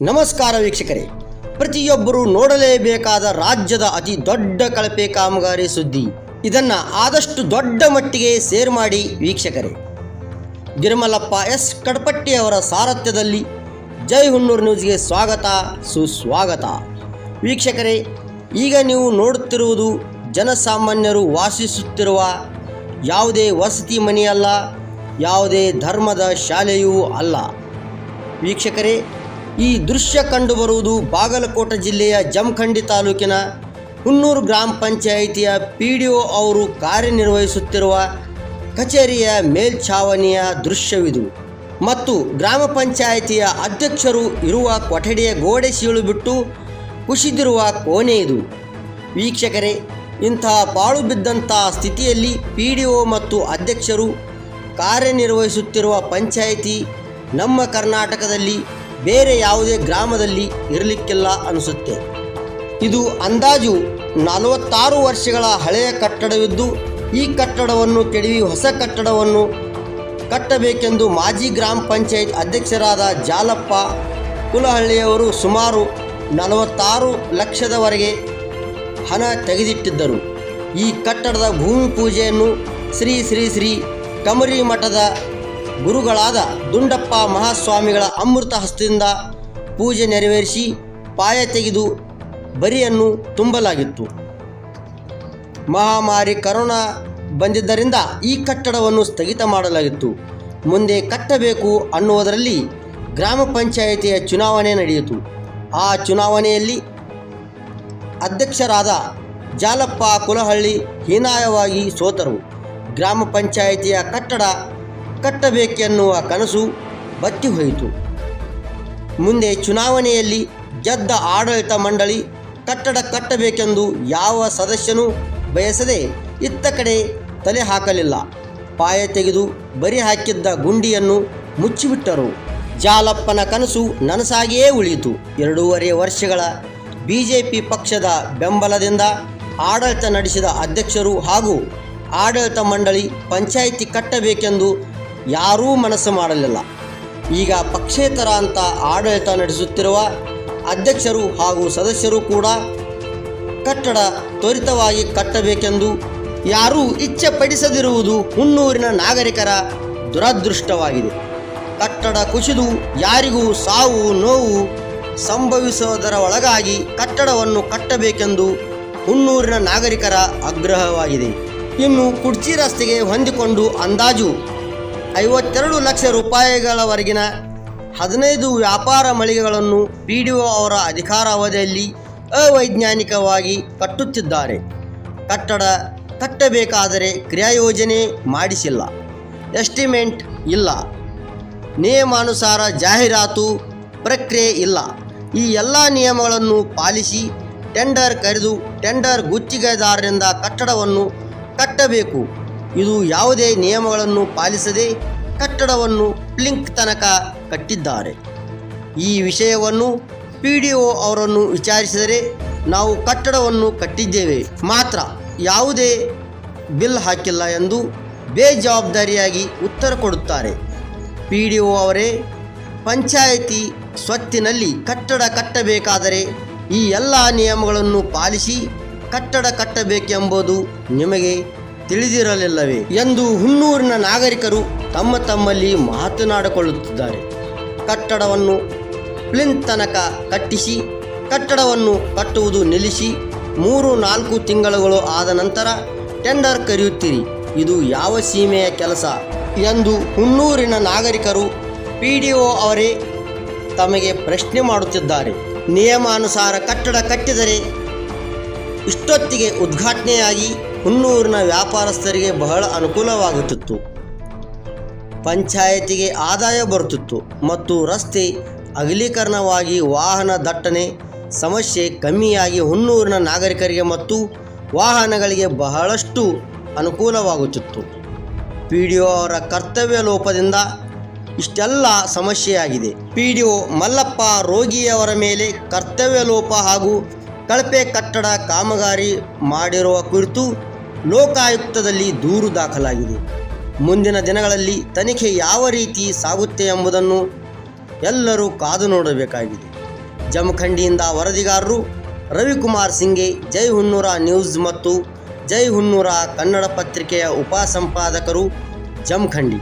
ನಮಸ್ಕಾರ ವೀಕ್ಷಕರೇ. ಪ್ರತಿಯೊಬ್ಬರು ನೋಡಲೇಬೇಕಾದ ರಾಜ್ಯದ ಅತಿ ದೊಡ್ಡ ಕಳಪೆ ಕಾಮಗಾರಿ ಸುದ್ದಿ. ಇದನ್ನ ಆದಷ್ಟು ದೊಡ್ಡ ಮಟ್ಟಿಗೆ ಸೇರ್ ಮಾಡಿ ವೀಕ್ಷಕರೇ. ಗಿರ್ಮಲಪ್ಪ ಎಸ್ ಕಡಪಟ್ಟಿ ಅವರ ಸಾರಥ್ಯದಲ್ಲಿ ಜೈ ಹುಣ್ಣೂರು ನ್ಯೂಸ್ಗೆ ಸ್ವಾಗತ, ಸುಸ್ವಾಗತ. ವೀಕ್ಷಕರೇ, ಈಗ ನೀವು ನೋಡುತ್ತಿರುವುದು ಜನಸಾಮಾನ್ಯರು ವಾಸಿಸುತ್ತಿರುವ ಯಾವುದೇ ವಸತಿ ಮನೆಯಲ್ಲ, ಯಾವುದೇ ಧರ್ಮದ ಶಾಲೆಯೂ ಅಲ್ಲ. ವೀಕ್ಷಕರೇ ಈ ದೃಶ್ಯ ಕಂಡುಬರುವುದು ಬಾಗಲಕೋಟೆ ಜಿಲ್ಲೆಯ ಜಮಖಂಡಿ ತಾಲೂಕಿನ ಹುನ್ನೂರು ಗ್ರಾಮ ಪಂಚಾಯಿತಿಯ ಪಿ ಡಿ ಒ ಅವರು ಕಾರ್ಯನಿರ್ವಹಿಸುತ್ತಿರುವ ಕಚೇರಿಯ ಮೇಲ್ಛಾವಣಿಯ ದೃಶ್ಯವಿದು. ಮತ್ತು ಗ್ರಾಮ ಪಂಚಾಯಿತಿಯ ಅಧ್ಯಕ್ಷರು ಇರುವ ಕೊಠಡಿಯ ಗೋಡೆ ಸೀಳು ಬಿಟ್ಟು ಕುಸಿದಿರುವ ಕೋಣೆ ಇದು. ವೀಕ್ಷಕರೇ ಇಂತಹ ಪಾಳು ಬಿದ್ದಂಥ ಸ್ಥಿತಿಯಲ್ಲಿ ಪಿ ಡಿ ಒ ಮತ್ತು ಅಧ್ಯಕ್ಷರು ಕಾರ್ಯನಿರ್ವಹಿಸುತ್ತಿರುವ ಪಂಚಾಯಿತಿ ನಮ್ಮ ಕರ್ನಾಟಕದಲ್ಲಿ ಬೇರೆ ಯಾವುದೇ ಗ್ರಾಮದಲ್ಲಿ ಇರಲಿಕ್ಕಿಲ್ಲ ಅನಿಸುತ್ತೆ. ಇದು ಅಂದಾಜು ನಲವತ್ತಾರು ವರ್ಷಗಳ ಹಳೆಯ ಕಟ್ಟಡವಿದ್ದು, ಈ ಕಟ್ಟಡವನ್ನು ಕೆಡವಿ ಹೊಸ ಕಟ್ಟಡವನ್ನು ಕಟ್ಟಬೇಕೆಂದು ಮಾಜಿ ಗ್ರಾಮ ಪಂಚಾಯತ್ ಅಧ್ಯಕ್ಷರಾದ ಜಾಲಪ್ಪ ಕುಲಹಳ್ಳಿಯವರು ಸುಮಾರು ನಲವತ್ತಾರು ಲಕ್ಷದವರೆಗೆ ಹಣ ತೆಗೆದಿಟ್ಟಿದ್ದರು. ಈ ಕಟ್ಟಡದ ಭೂಮಿ ಪೂಜೆಯನ್ನು ಶ್ರೀ ಶ್ರೀ ಶ್ರೀ ಕಮರಿ ಮಠದ ಗುರುಗಳಾದ ದುಂಡಪ್ಪ ಮಹಾಸ್ವಾಮಿಗಳ ಅಮೃತ ಹಸ್ತದಿಂದ ಪೂಜೆ ನೆರವೇರಿಸಿ ಪಾಯ ತೆಗೆದು ಬರಿಯನ್ನು ತುಂಬಲಾಗಿತ್ತು. ಮಹಾಮಾರಿ ಕರೋನಾ ಬಂದಿದ್ದರಿಂದ ಈ ಕಟ್ಟಡವನ್ನು ಸ್ಥಗಿತ ಮಾಡಲಾಗಿತ್ತು. ಮುಂದೆ ಕಟ್ಟಬೇಕು ಅನ್ನುವುದರಲ್ಲಿ ಗ್ರಾಮ ಪಂಚಾಯಿತಿಯ ಚುನಾವಣೆ ನಡೆಯಿತು. ಆ ಚುನಾವಣೆಯಲ್ಲಿ ಅಧ್ಯಕ್ಷರಾದ ಜಾಲಪ್ಪ ಕುಲಹಳ್ಳಿ ಹೀನಾಯವಾಗಿ ಸೋತರು. ಗ್ರಾಮ ಪಂಚಾಯಿತಿಯ ಕಟ್ಟಡ ಕಟ್ಟಬೇಕೆನ್ನುವ ಕನಸು ಬತ್ತಿ ಹೋಯಿತು. ಮುಂದೆ ಚುನಾವಣೆಯಲ್ಲಿ ಗೆದ್ದ ಆಡಳಿತ ಮಂಡಳಿ ಕಟ್ಟಡ ಕಟ್ಟಬೇಕೆಂದು ಯಾವ ಸದಸ್ಯನೂ ಬಯಸದೆ ಇತ್ತ ಕಡೆ ತಲೆ ಹಾಕಲಿಲ್ಲ. ಪಾಯ ತೆಗೆದು ಬರಿ ಹಾಕಿದ್ದ ಗುಂಡಿಯನ್ನು ಮುಚ್ಚಿಬಿಟ್ಟರು. ಜಾಲಪ್ಪನ ಕನಸು ನನಸಾಗಿಯೇ ಉಳಿಯಿತು. ಎರಡೂವರೆ ವರ್ಷಗಳ ಬಿ ಜೆ ಪಿ ಪಕ್ಷದ ಬೆಂಬಲದಿಂದ ಆಡಳಿತ ನಡೆಸಿದ ಅಧ್ಯಕ್ಷರು ಹಾಗೂ ಆಡಳಿತ ಮಂಡಳಿ ಪಂಚಾಯಿತಿ ಕಟ್ಟಬೇಕೆಂದು ಯಾರೂ ಮನಸ್ಸು ಮಾಡಲಿಲ್ಲ. ಈಗ ಪಕ್ಷೇತರ ಅಂತ ಆಡಳಿತ ನಡೆಸುತ್ತಿರುವ ಅಧ್ಯಕ್ಷರು ಹಾಗೂ ಸದಸ್ಯರು ಕೂಡ ಕಟ್ಟಡ ತ್ವರಿತವಾಗಿ ಕಟ್ಟಬೇಕೆಂದು ಯಾರೂ ಇಚ್ಛೆ ಪಡಿಸದಿರುವುದು ಹುನ್ನೂರಿನ ನಾಗರಿಕರ ದುರದೃಷ್ಟವಾಗಿದೆ. ಕಟ್ಟಡ ಕುಸಿದು ಯಾರಿಗೂ ಸಾವು, ನೋವು ಸಂಭವಿಸುವುದರ ಒಳಗಾಗಿ ಕಟ್ಟಡವನ್ನು ಕಟ್ಟಬೇಕೆಂದು ಹುನ್ನೂರಿನ ನಾಗರಿಕರ ಆಗ್ರಹವಾಗಿದೆ. ಇನ್ನು ಕುಡ್ಚಿ ರಸ್ತೆಗೆ ಹೊಂದಿಕೊಂಡು ಅಂದಾಜು ಐವತ್ತೆರಡು ಲಕ್ಷ ರೂಪಾಯಿಗಳವರೆಗಿನ ಹದಿನೈದು ವ್ಯಾಪಾರ ಮಳಿಗೆಗಳನ್ನು ಪಿ ಡಿ ಒ ಅವರ ಅಧಿಕಾರಾವಧಿಯಲ್ಲಿ ಅವೈಜ್ಞಾನಿಕವಾಗಿ ಕಟ್ಟುತ್ತಿದ್ದಾರೆ. ಕಟ್ಟಡ ಕಟ್ಟಬೇಕಾದರೆ ಕ್ರಿಯಾಯೋಜನೆ ಮಾಡಿಸಿಲ್ಲ. ಎಸ್ಟಿಮೇಟ್ ಇಲ್ಲ. ನಿಯಮಾನುಸಾರ ಜಾಹೀರಾತು ಪ್ರಕ್ರಿಯೆ ಇಲ್ಲ. ಈ ಎಲ್ಲ ನಿಯಮಗಳನ್ನು ಪಾಲಿಸಿ ಟೆಂಡರ್ ಕರೆದು ಟೆಂಡರ್ ಗುತ್ತಿಗೆದಾರರಿಂದ ಕಟ್ಟಡವನ್ನು ಕಟ್ಟಬೇಕು. ಇದು ಯಾವುದೇ ನಿಯಮಗಳನ್ನು ಪಾಲಿಸದೆ ಕಟ್ಟಡವನ್ನು ಪ್ಲಿಂಕ್ ತನಕ ಕಟ್ಟಿದ್ದಾರೆ. ಈ ವಿಷಯವನ್ನು ಪಿ ಡಿ ಒ ಅವರನ್ನು ವಿಚಾರಿಸಿದರೆ ನಾವು ಕಟ್ಟಡವನ್ನು ಕಟ್ಟಿದ್ದೇವೆ. ಮಾತ್ರ ಯಾವುದೇ ಬಿಲ್ ಹಾಕಿಲ್ಲ ಎಂದು ಬೇಜವಾಬ್ದಾರಿಯಾಗಿ ಉತ್ತರ ಕೊಡುತ್ತಾರೆ. ಪಿ ಡಿ ಒ ಅವರೇ, ಪಂಚಾಯಿತಿ ಸ್ವತ್ತಿನಲ್ಲಿ ಕಟ್ಟಡ ಕಟ್ಟಬೇಕಾದರೆ ಈ ಎಲ್ಲ ನಿಯಮಗಳನ್ನು ಪಾಲಿಸಿ ಕಟ್ಟಡ ಕಟ್ಟಬೇಕೆಂಬುದು ನಿಮಗೆ ತಿಳಿದಿರಲಿಲ್ಲವೇ ಎಂದು ಹುನ್ನೂರಿನ ನಾಗರಿಕರು ತಮ್ಮ ತಮ್ಮಲ್ಲಿ ಮಾತನಾಡಿಕೊಳ್ಳುತ್ತಿದ್ದಾರೆ. ಕಟ್ಟಡವನ್ನು ಪ್ಲಿನ್ ತನಕ ಕಟ್ಟಿಸಿ, ಕಟ್ಟಡವನ್ನು ಕಟ್ಟುವುದು ನಿಲ್ಲಿಸಿ, ಮೂರು ನಾಲ್ಕು ತಿಂಗಳುಗಳು ಆದ ನಂತರ ಟೆಂಡರ್ ಕರೆಯುತ್ತೀರಿ, ಇದು ಯಾವ ಸೀಮೆಯ ಕೆಲಸ ಎಂದು ಹುನ್ನೂರಿನ ನಾಗರಿಕರು ಪಿ ಡಿ ಒ ಅವರೇ ತಮಗೆ ಪ್ರಶ್ನೆ ಮಾಡುತ್ತಿದ್ದಾರೆ. ನಿಯಮಾನುಸಾರ ಕಟ್ಟಡ ಕಟ್ಟಿದರೆ ಇಷ್ಟೊತ್ತಿಗೆ ಉದ್ಘಾಟನೆಯಾಗಿ ಹುನ್ನೂರಿನ ವ್ಯಾಪಾರಸ್ಥರಿಗೆ ಬಹಳ ಅನುಕೂಲವಾಗುತ್ತಿತ್ತು. ಪಂಚಾಯತಿಗೆ ಆದಾಯ ಬರುತ್ತಿತ್ತು ಮತ್ತು ರಸ್ತೆ ಅಗಲೀಕರಣವಾಗಿ ವಾಹನ ದಟ್ಟಣೆ ಸಮಸ್ಯೆ ಕಮ್ಮಿಯಾಗಿ ಹುನ್ನೂರಿನ ನಾಗರಿಕರಿಗೆ ಮತ್ತು ವಾಹನಗಳಿಗೆ ಬಹಳಷ್ಟು ಅನುಕೂಲವಾಗುತ್ತಿತ್ತು. ಪಿ ಡಿ ಒ ಅವರ ಕರ್ತವ್ಯ ಲೋಪದಿಂದ ಇಷ್ಟೆಲ್ಲ ಸಮಸ್ಯೆಯಾಗಿದೆ. ಪಿ ಡಿ ಒ ಮಲ್ಲಪ್ಪ ರೋಗಿಯವರ ಮೇಲೆ ಕರ್ತವ್ಯ ಲೋಪ ಹಾಗೂ ಕಳಪೆ ಕಟ್ಟಡ ಕಾಮಗಾರಿ ಮಾಡಿರುವ ಕುರಿತು ಲೋಕಾಯುಕ್ತದಲ್ಲಿ ದೂರು ದಾಖಲಾಗಿದೆ. ಮುಂದಿನ ದಿನಗಳಲ್ಲಿ ತನಿಖೆ ಯಾವ ರೀತಿ ಸಾಗುತ್ತೆ ಎಂಬುದನ್ನು ಎಲ್ಲರೂ ಕಾದು ನೋಡಬೇಕಾಗಿದೆ. ಜಮಖಂಡಿಯಿಂದ ವರದಿಗಾರರು ರವಿಕುಮಾರ್ ಸಿಂಗೆ ಜೈ ಹುನ್ನೂರ ನ್ಯೂಸ್ ಮತ್ತು ಜೈ ಹುನ್ನೂರ ಕನ್ನಡ ಪತ್ರಿಕೆಯ ಉಪಸಂಪಾದಕರು ಜಮಖಂಡಿ.